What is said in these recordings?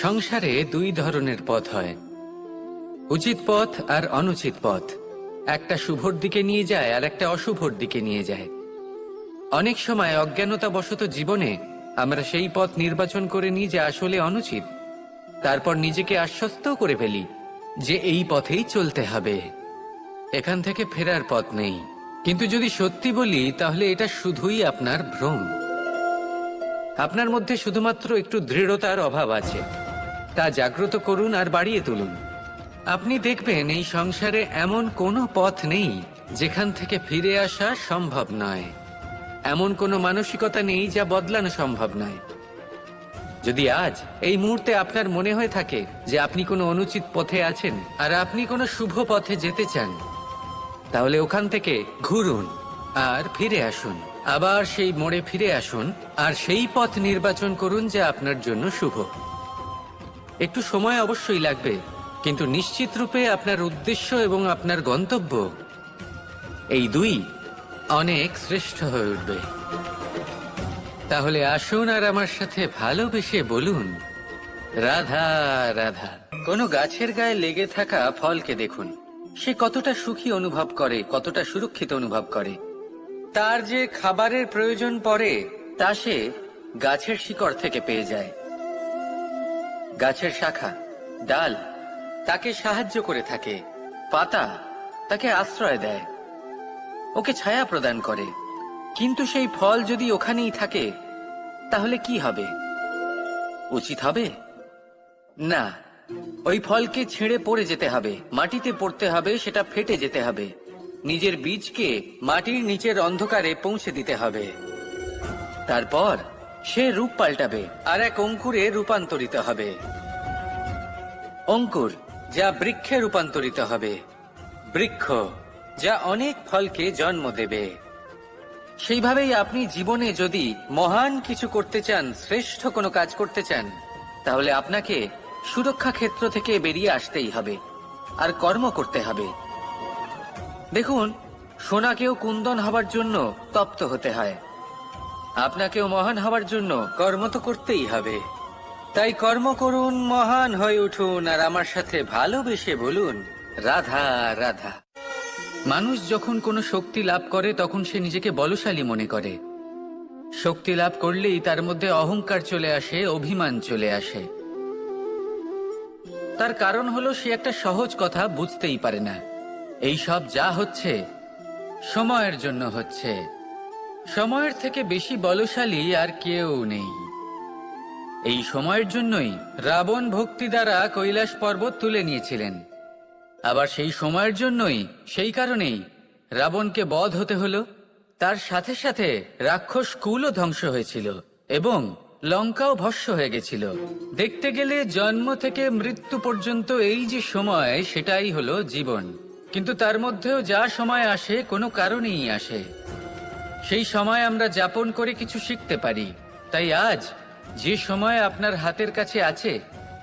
সংসারে দুই ধরনের পথ হয়। উচিত পথ আর অনুচিত পথ। একটা শুভর দিকে নিয়ে যায় আর একটা অশুভর দিকে নিয়ে যায়। অনেক সময় অজ্ঞানতা অজ্ঞানতাবশত জীবনে আমরা সেই পথ নির্বাচন করে নিই যে আসলে অনুচিত। তারপর নিজেকে আশ্বস্তও করে ফেলি যে এই পথেই চলতে হবে। এখান থেকে ফেরার পথ নেই। কিন্তু যদি সত্যি বলি, তাহলে এটা শুধুই আপনার ভ্রম। আপনার মধ্যে শুধুমাত্র একটু দৃঢ়তার অভাব আছে। তা জাগ্রত করুন আর বাড়িয়ে তুলুন। আপনি দেখবেন এই সংসারে এমন কোনো পথ নেই যেখান থেকে ফিরে আসা সম্ভব নয়। এমন কোনো মানসিকতা নেই যা বদলানো সম্ভব নয়। যদি আজ এই মুহূর্তে আপনার মনে হয়ে থাকে যে আপনি কোনো অনুচিত পথে আছেন আর আপনি কোনো শুভ পথে যেতে চান, তাহলে ওখান থেকে ঘুরুন আর ফিরে আসুন। আবার সেই মোড়ে ফিরে আসুন আর সেই পথ নির্বাচন করুন যা আপনার জন্য শুভ। একটু সময় অবশ্যই লাগবে, কিন্তু নিশ্চিত রূপে আপনার উদ্দেশ্য এবং আপনার গন্তব্য এই দুই অনেক শ্রেষ্ঠ হয়ে উঠবে। তাহলে আসুন আর আমার সাথে ভালোবেসে বলুন, রাধা রাধা, কোনো গাছের গায়ে লেগে থাকা ফলকে দেখুন। সে কতটা সুখী অনুভব করে, কতটা সুরক্ষিত অনুভব করে। তার যে খাবারের প্রয়োজন পড়ে, তা সে গাছের শিকড় থেকে পেয়ে যায়। গাছের শাখা, ডাল, তাকে সাহায্য করে থাকে। পাতা তাকে আশ্রয় দেয়। ওকে ছায়া প্রদান করে। কিন্তু সেই ফল যদি ওখানেই থাকে, তাহলে কি হবে? উচিত হবে? না, ওই ফলকে ছেড়ে পড়ে যেতে হবে, মাটিতে পড়তে হবে, সেটা ফেটে যেতে হবে। নিজের বীজকে মাটির নিচের অন্ধকারে পৌঁছে দিতে হবে। তারপর সে রূপ পাল্টাবে আর এক অঙ্কুরে রূপান্তরিত হবে। অঙ্কুর যা বৃক্ষে রূপান্তরিত হবে। বৃক্ষ যা অনেক ফলকে জন্ম দেবে। সেইভাবেই আপনি জীবনে যদি মহান কিছু করতে চান, শ্রেষ্ঠ কোনো কাজ করতে চান, তাহলে আপনাকে সুরক্ষা ক্ষেত্র থেকে বেরিয়ে আসতেই হবে। আর কর্ম করতে হবে। দেখুন, সোনাকেও কুন্দন হবার জন্য তপ্ত হতে হয়। আপনাকেও মহান হবার জন্য কর্ম তো করতেই হবে। তাই কর্ম করুন, মহান হয়ে উঠুন, আর আমার সাথে ভালোবেসে বলুন, রাধা রাধা। মানুষ যখন কোনো শক্তি লাভ করে, তখন সে নিজেকে বলশালী মনে করে। শক্তি লাভ করলেই তার মধ্যে অহংকার চলে আসে, অভিমান চলে আসে। তার কারণ হলো সে একটা সহজ কথা বুঝতেই পারে না। এই সব যা হচ্ছে, সময়ের জন্য হচ্ছে। সময়ের থেকে বেশি বলশালী আর কেউ নেই। এই সময়ের জন্যই রাবণ ভক্তি দ্বারা কৈলাস পর্বত তুলে নিয়েছিলেন। আবার সেই সময়ের জন্যই, সেই কারণেই রাবণকে বধ হতে হলো। তার সাথে সাথে রাক্ষস কুলও ধ্বংস হয়েছিল এবং লঙ্কাও ভস্য হয়ে গেছিল। দেখতে গেলে জন্ম থেকে মৃত্যু পর্যন্ত এই যে সময়, সেটাই হলো জীবন। কিন্তু তার মধ্যেও যা সময় আসে কোনো কারণেই আসে। সেই সময় আমরা যাপন করে কিছু শিখতে পারি। তাই আজ যে সময় আপনার হাতের কাছে আছে,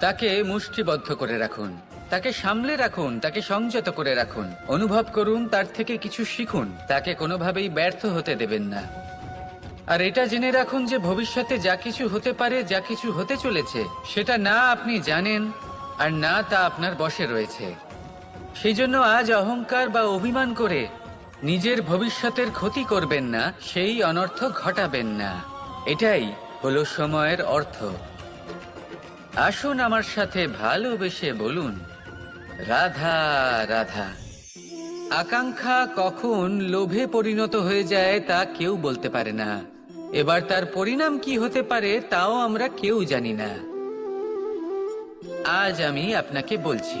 তাকে মুষ্টিবদ্ধ করে রাখুন। তাকে সামলে রাখুন, তাকে সংযত করে রাখুন। অনুভব করুন, তার থেকে কিছু শিখুন। তাকে কোনোভাবেই ব্যর্থ হতে দেবেন না। আর এটা জেনে রাখুন যে ভবিষ্যতে যা কিছু হতে পারে, যা কিছু হতে চলেছে, সেটা না আপনি জানেন আর না তা আপনার বশে রয়েছে। সেই জন্য আজ অহংকার বা অভিমান করে নিজের ভবিষ্যতের ক্ষতি করবেন না, সেই অনর্থ ঘটাবেন না। এটাই হলো সময়ের অর্থ। আসুন আমার সাথে ভালোবেসে বলুন, রাধা রাধা, আকাঙ্ক্ষা কখন লোভে পরিণত হয়ে যায় তা কেউ বলতে পারে না। এবার তার পরিণাম কি হতে পারে তাও আমরা কেউ জানি না। আজ আমি আপনাকে বলছি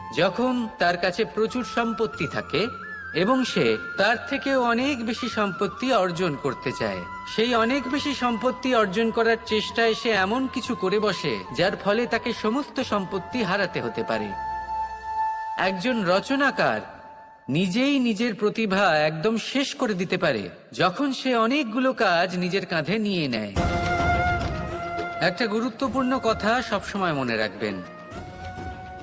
যখন তার কাছে প্রচুর সম্পত্তি থাকে এবং সে তার থেকেও অনেক বেশি সম্পত্তি অর্জন করতে চায়, সেই অনেক বেশি সম্পত্তি অর্জন করার চেষ্টায় সে এমন কিছু করে বসে, যার ফলে তাকে সমস্ত সম্পত্তি হারাতে হতে পারে। একজন রচনাকার নিজেই নিজের প্রতিভা একদম শেষ করে দিতে পারে, যখন সে অনেকগুলো কাজ নিজের কাঁধে নিয়ে নেয়। একটা গুরুত্বপূর্ণ কথা সবসময় মনে রাখবেন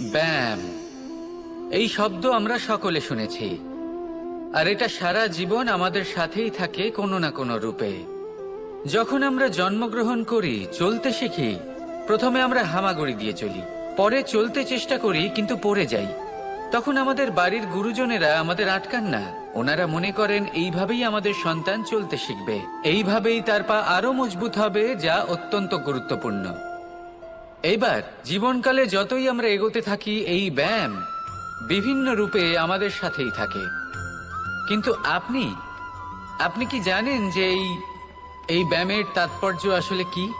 ব্যাম। এই শব্দ আমরা সকলে শুনেছি। আর এটা সারা জীবন আমাদের সাথেই থাকে কোনো না কোনো রূপে। যখন আমরা জন্মগ্রহণ করি, চলতে শিখি, প্রথমে আমরা হামাগুড়ি দিয়ে চলি, পরে চলতে চেষ্টা করি, কিন্তু পড়ে যাই। তখন আমাদের বাড়ির গুরুজনেরা আমাদের আটকান না। ওনারা মনে করেন, এইভাবেই আমাদের সন্তান চলতে শিখবে। এইভাবেই তার পা আরও মজবুত হবে, যা অত্যন্ত গুরুত্বপূর্ণ। এইবার জীবনকালে যতই আমরা এগোতে থাকি, এই ব্যায়াম বিভিন্ন রূপে আমাদের সাথেই থাকে। কিন্তু আপনি আপনি কি জানেন যে এই এই ব্যায়ামের তাৎপর্য আসলে কি?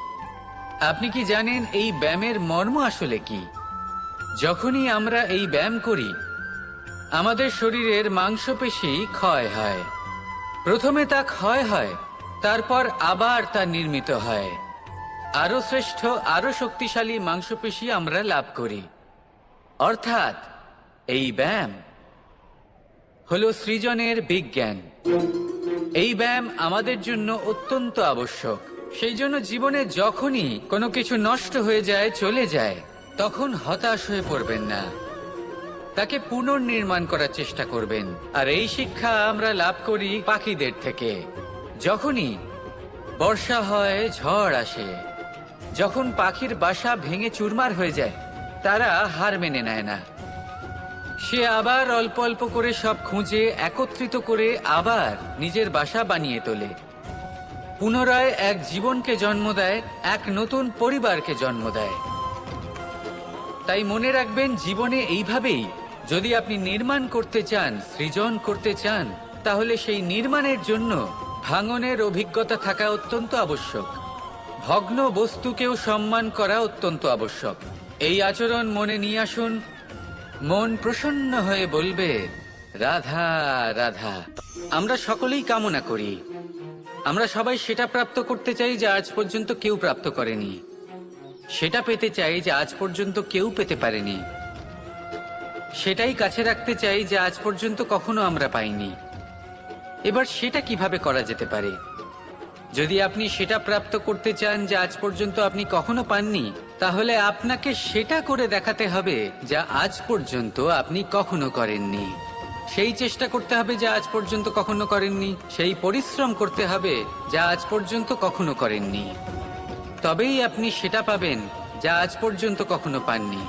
আপনি কি জানেন এই ব্যায়ামের মর্ম আসলে কি? যখনই আমরা এই ব্যায়াম করি, আমাদের শরীরের মাংসপেশি ক্ষয় হয়। প্রথমে তা ক্ষয় হয়, তারপর আবার তা নির্মিত হয়। আরও শ্রেষ্ঠ, আরও শক্তিশালী মাংসপেশি আমরা লাভ করি। অর্থাৎ, এই ব্যায়াম হলো সৃজনের বিজ্ঞান। এই ব্যায়াম আমাদের জন্য অত্যন্ত আবশ্যক। সেই জন্য জীবনে যখনই কোনো কিছু নষ্ট হয়ে যায়, চলে যায়, তখন হতাশ হয়ে পড়বেন না। তাকে পুনর্নির্মাণ করার চেষ্টা করবেন। আর এই শিক্ষা আমরা লাভ করি পাখিদের থেকে। যখনই বর্ষা হয়, ঝড় আসে যখন পাখির বাসা ভেঙে চুরমার হয়ে যায়, তারা হার মেনে নেয় না। সে আবার অল্প অল্প করে সব খুঁজে, একত্রিত করে আবার নিজের বাসা বানিয়ে তোলে। পুনরায় এক জীবনকে জন্ম দেয়, এক নতুন পরিবারকে জন্ম দেয়। তাই মনে রাখবেন, জীবনে এইভাবেই যদি আপনি নির্মাণ করতে চান, সৃজন করতে চান, তাহলে সেই নির্মাণের জন্য ভাঙনের অভিজ্ঞতা থাকা অত্যন্ত আবশ্যক। ভগ্ন বস্তুকেও সম্মান করা অত্যন্ত আবশ্যক। এই আচরণ মনে নিয়ে আসুন। মন প্রসন্ন হয়ে বলবে, রাধা রাধা, আমরা সকলেই কামনা করি। আমরা সবাই সেটা প্রাপ্ত করতে চাই যা আজ পর্যন্ত কেউ প্রাপ্ত করেনি। সেটা পেতে চাই যে আজ পর্যন্ত কেউ পেতে পারেনি। সেটাই কাছে রাখতে চাই যে আজ পর্যন্ত কখনো আমরা পাইনি। এবার সেটা কীভাবে করা যেতে পারে? যদি আপনি সেটা প্রাপ্ত করতে চান যে আজ পর্যন্ত আপনি কখনো পাননি, তাহলে আপনাকে সেটা করে দেখাতে হবে যা আজ পর্যন্ত আপনি কখনো করেননি। সেই চেষ্টা করতে হবে যা আজ পর্যন্ত কখনো করেননি, সেই পরিশ্রম করতে হবে যা আজ পর্যন্ত কখনো করেননি। তবেই আপনি সেটা পাবেন যা আজ পর্যন্ত কখনো পাননি।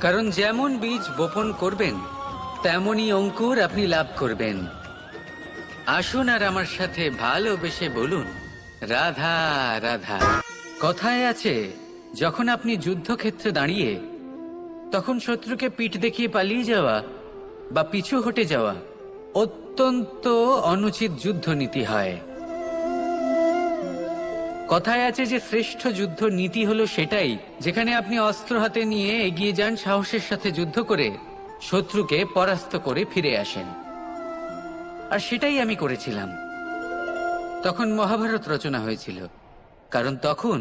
কারণ যেমন বীজ বপন করবেন, তেমনই অঙ্কুর আপনি লাভ করবেন। আসুন আর আমার সাথে ভালোবেসে বলুন। রাধা রাধা। কথায় আছে, যখন আপনি যুদ্ধক্ষেত্রে দাঁড়িয়ে, তখন শত্রুকে পিঠ দেখিয়ে পালিয়ে যাওয়া বা পিছু হটে যাওয়া অত্যন্ত অনুচিত যুদ্ধনীতি হয়। কথায় আছে যে শ্রেষ্ঠ যুদ্ধ নীতি হলো সেটাই, যেখানে আপনি অস্ত্র হাতে নিয়ে এগিয়ে যান সাহসের সাথে যুদ্ধ করে, শত্রুকে পরাস্ত করে ফিরে আসেন। আর সেটাই আমি করেছিলাম। তখন মহাভারত রচনা হয়েছিল, কারণ তখন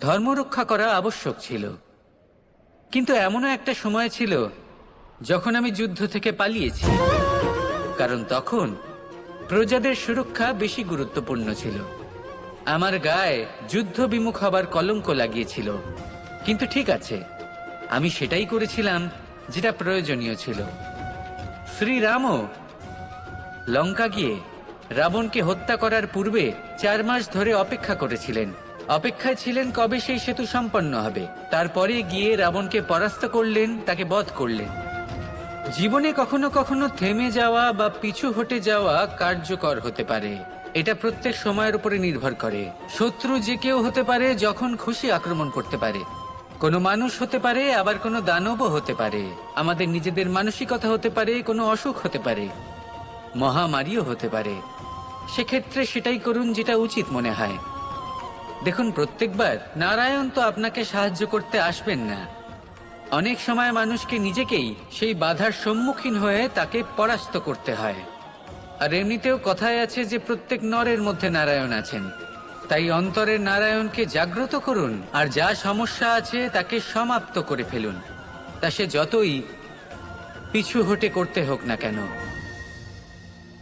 ধর্ম রক্ষা করা আবশ্যক ছিল। কিন্তু এমনও একটা সময় ছিল যখন আমি যুদ্ধ থেকে পালিয়েছি, কারণ তখন প্রজাদের সুরক্ষা বেশি গুরুত্বপূর্ণ ছিল। আমার গায়ে যুদ্ধ বিমুখ হবার কলঙ্ক লাগিয়েছিল, কিন্তু ঠিক আছে, আমি সেটাই করেছিলাম যেটা প্রয়োজনীয় ছিল। শ্রীরামও লঙ্কা গিয়ে রাবণকে হত্যা করার পূর্বে চার মাস ধরে অপেক্ষা করেছিলেন। অপেক্ষায় ছিলেন কবে সেই সেতু সম্পন্ন হবে। তারপরে গিয়ে রাবণকে পরাস্ত করলেন, তাকে বধ করলেন। জীবনে কখনো কখনো থেমে যাওয়া বা পিছু হটে যাওয়া কার্যকর হতে পারে। এটা প্রত্যেক সময়ের উপরে নির্ভর করে। শত্রু যে কেউ হতে পারে যখন খুশি আক্রমণ করতে পারে। কোনো মানুষ হতে পারে, আবার কোনো দানবও হতে পারে। আমাদের নিজেদের মানসিকতা হতে পারে, কোনো অসুখ হতে পারে। মহামারীও হতে পারে। সেক্ষেত্রে সেটাই করুন যেটা উচিত মনে হয়। দেখুন, প্রত্যেকবার নারায়ণ তো আপনাকে সাহায্য করতে আসবেন না। অনেক সময় মানুষকে নিজেকেই সেই বাধার সম্মুখীন হয়ে তাকে পরাস্ত করতে হয়। আর এমনিতেও কথায় আছে যে, প্রত্যেক নরের মধ্যে নারায়ণ আছেন। তাই অন্তরের নারায়ণকে জাগ্রত করুন, আর যা সমস্যা আছে তাকে সমাপ্ত করে ফেলুন। তা সে যতই পিছু হটে করতে হোক না কেন।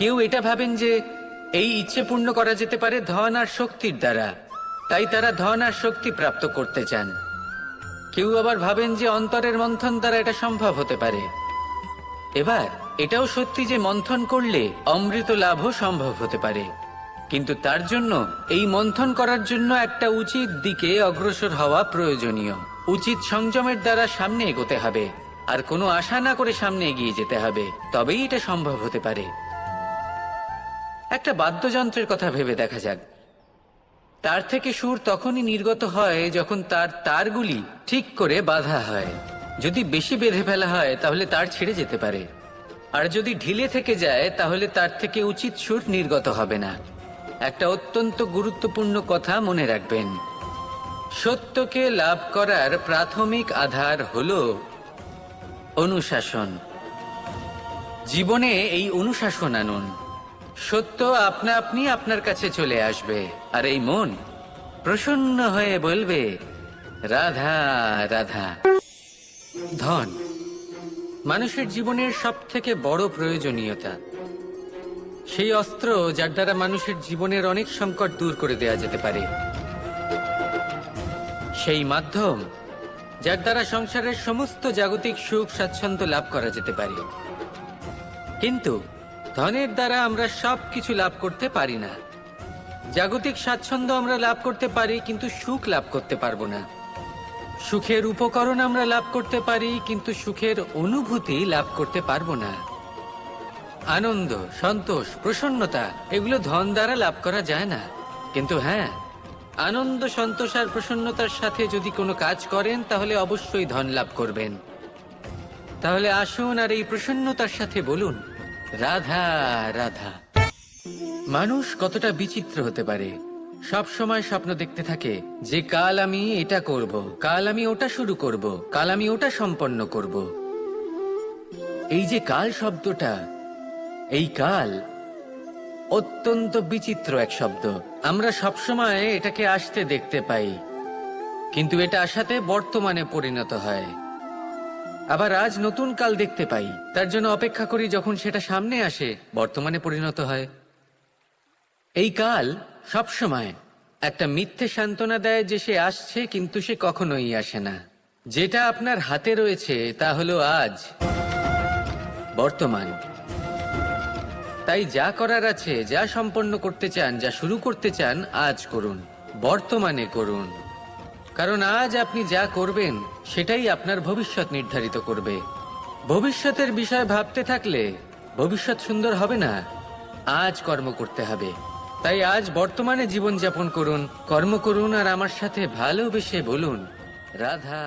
কেউ এটা ভাবেন যে এই ইচ্ছে পূর্ণ করা যেতে পারে ধন আর শক্তির দ্বারা। তাই তারা ধন আর শক্তি প্রাপ্ত করতে চান। কেউ আবার ভাবেন যে অন্তরের মন্থন দ্বারা এটা সম্ভব হতে পারে। এবার, এটাও সত্যি যে মন্থন করলে অমৃত লাভও সম্ভব হতে পারে। কিন্তু তার জন্য এই মন্থন করার জন্য একটা উচিত দিকে অগ্রসর হওয়া প্রয়োজনীয়। উচিত সংযমের দ্বারা সামনে এগোতে হবে। আর কোনো আশা না করে সামনে এগিয়ে যেতে হবে। তবেই এটা সম্ভব হতে পারে। একটা বাদ্যযন্ত্রের কথা ভেবে দেখা যাক। তার থেকে সুর তখনই নির্গত হয় যখন তার তারগুলি ঠিক করে বাঁধা হয়। যদি বেশি বেঁধে ফেলা হয়, তাহলে তার ছিঁড়ে যেতে পারে। আর যদি ঢিলে থেকে যায়, তাহলে তার থেকে উচিত সুর নির্গত হবে না। একটা অত্যন্ত গুরুত্বপূর্ণ কথা মনে রাখবেন। সত্যকে লাভ করার প্রাথমিক আধার হল অনুশাসন। জীবনে এই অনুশাসন আনুন। সত্য আপনা আপনি আপনার কাছে চলে আসবে। আর এই মন প্রসন্ন হয়ে বলবে, রাধা রাধা। ধন, মানুষের জীবনের সব থেকে বড় প্রয়োজনীয়তা। সেই অস্ত্র যার দ্বারা মানুষের জীবনের অনেক সংকট দূর করে দেয়া যেতে পারে। সেই মাধ্যম যার দ্বারা সংসারের সমস্ত জাগতিক সুখ স্বাচ্ছন্দ্য লাভ করা যেতে পারে। কিন্তু ধনের দ্বারা আমরা সব কিছু লাভ করতে পারি না। জাগতিক স্বাচ্ছন্দ্য আমরা লাভ করতে পারি, কিন্তু সুখ লাভ করতে পারব না। সুখের উপকরণ আমরা লাভ করতে পারি, কিন্তু সুখের অনুভূতি লাভ করতে পারব না। আনন্দ, সন্তোষ, প্রসন্নতা, এগুলো ধন দ্বারা লাভ করা যায় না। কিন্তু হ্যাঁ আনন্দ, সন্তোষ আর প্রসন্নতার সাথে যদি কোনো কাজ করেন, তাহলে অবশ্যই ধন লাভ করবেন। তাহলে আসুন আর এই প্রসন্নতার সাথে বলুন রাধা রাধা। মানুষ কতটা বিচিত্র হতে পারে? সব সময় স্বপ্ন দেখতে থাকে যে কাল আমি এটা করব, কাল আমি ওটা শুরু করব, কাল আমি ওটা সম্পন্ন করব। এই যে কাল শব্দটা, এই কাল অত্যন্ত বিচিত্র এক শব্দ। আমরা সবসময় এটাকে আসতে দেখতে পাই, কিন্তু এটা আসাতে বর্তমানে পরিণত হয়। আবার আজ নতুন কাল দেখতে পাই। তার জন্য অপেক্ষা করি যখন সেটা সামনে আসে, বর্তমানে পরিণত হয়। এই কাল সব সময় একটা মিথ্যে সান্ত্বনা দেয় যে সে আসছে কিন্তু সে কখনোই আসে না। যেটা আপনার হাতে রয়েছে তা হলো আজ, বর্তমান। তাই যা করার আছে, যা সম্পন্ন করতে চান, যা শুরু করতে চান, আজ করুন, বর্তমানে করুন। কারণ আজ আপনি যা করবেন, সেটাই আপনার ভবিষ্যৎ নির্ধারিত করবে। ভবিষ্যতের বিষয় ভাবতে থাকলে ভবিষ্যৎ সুন্দর হবে না। আজ কর্ম করতে হবে। তাই আজ বর্তমানে জীবন জীবনযাপন করুন, কর্ম করুন আর আমার সাথে ভালোবেসে বলুন, রাধা